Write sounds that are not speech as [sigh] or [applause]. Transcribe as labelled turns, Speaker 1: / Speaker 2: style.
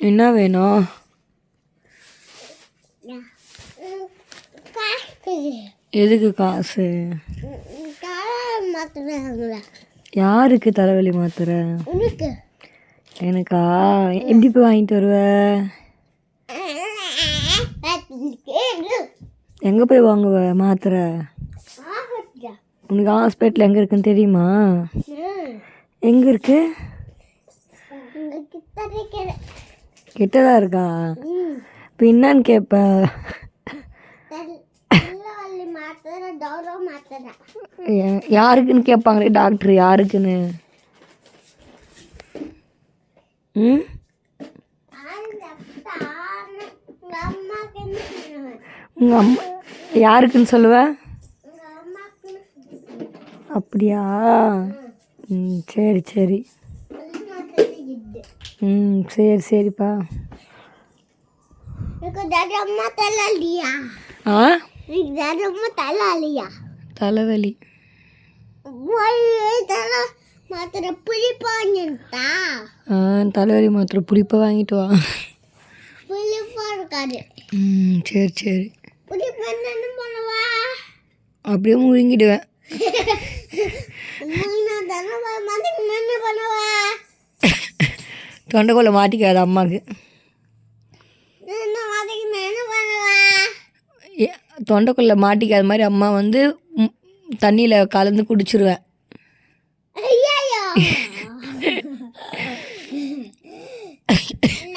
Speaker 1: என்ன வேணும்? எதுக்கு காசு? யாருக்கு தலைவலி மாத்திரை எனக்கா? எப்படி போய் வாங்கிட்டு வருவ? எங்கே போய் வாங்குவ? மாத்திரை உனக்கு ஹாஸ்பிட்டல் எங்கே இருக்குன்னு தெரியுமா? எங்கே இருக்கு? கிட்டதான் இருக்கா? இப்போ என்னன்னு கேட்ப யாருக்குன்னு கேட்பாங்களே டாக்டர் யாருக்குன்னு? ம்? உங்கள் அம்மா யாருக்குன்னு சொல்லுவ? அப்படியா? ம் சரி சரி. ம் சரி சரிப்பா. ஆ? தலைவலி.
Speaker 2: மாத்திரை புளிப்பா வாங்கிட்டா
Speaker 1: ஆ தலைவலி மாத்திரை புளிப்பாக வாங்கிட்டு வா.
Speaker 2: புளிப்பாக
Speaker 1: இருக்காது. சரி சரி.
Speaker 2: புளிப்பு என்ன
Speaker 1: அப்படியே முழுங்கிடுவேன்.
Speaker 2: நான் தானே
Speaker 1: தொண்டைக்குள்ள மாட்டிக்காது அம்மாவுக்கு தொண்டைக்குள்ள மாட்டிக்காத மாதிரி அம்மா வந்து தண்ணியில் கலந்து குடிச்சிருவேன். [laughs]